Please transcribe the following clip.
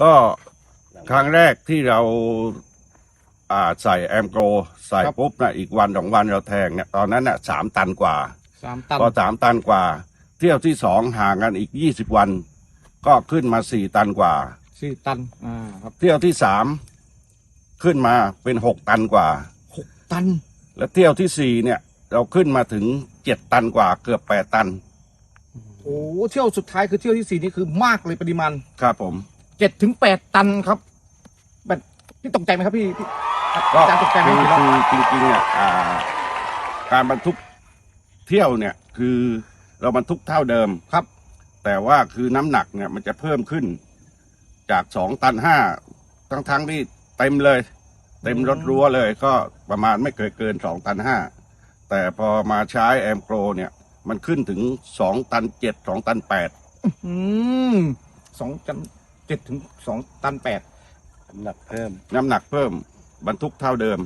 ก็ครั้งแรกที่เราอ่าใส่แอมโกรใส่ครับ ปุ๊บนะอีกวันสองวันเราแทงเนี่ยตอนนั้นน่ะสามตันกว่า สามตันพอสามตันกว่า เที่ยวที่สองห่างกันอีกยี่สิบวัน ก็ขึ้นมาสี่ตันกว่า สี่ตัน อ่าครับเที่ยวที่สามขึ้นมาเป็นหกตันกว่า หกตัน และเที่ยวที่สี่เนี่ยเราขึ้นมาถึงเจ็ดตันกว่าเกือบแปดตัน โอ้โหเที่ยวสุดท้ายคือเที่ยวที่สี่นี่คือมากเลยปริมาณ ครับผม เจ็ดถึงแปดตันครับแบบพี่ตกใจไหมครับพี่พี่ก็อาจารย์ตกใจไหมคือพี่คือจริงๆเนี่ยอ่าการบรรทุกเที่ยวเนี่ยคือเราบรรทุกเท่าเดิม ครับ แต่ว่าคือน้ำหนักเนี่ยมันจะเพิ่มขึ้น จากสองตันห้าทั้งทั้งๆที่เต็มเลย เต็มรถรั้วเลยก็ประมาณไม่เกินเกินสองตันห้าแต่พอมาใช้แอมโกรเนี่ย มันขึ้นถึงสองตันเจ็ดสองตันแปด อืมสองตัน เจ็ดถึงสองตันแปดน้ำหนักเพิ่ม น้ำหนักเพิ่ม บรรทุกเท่าเดิม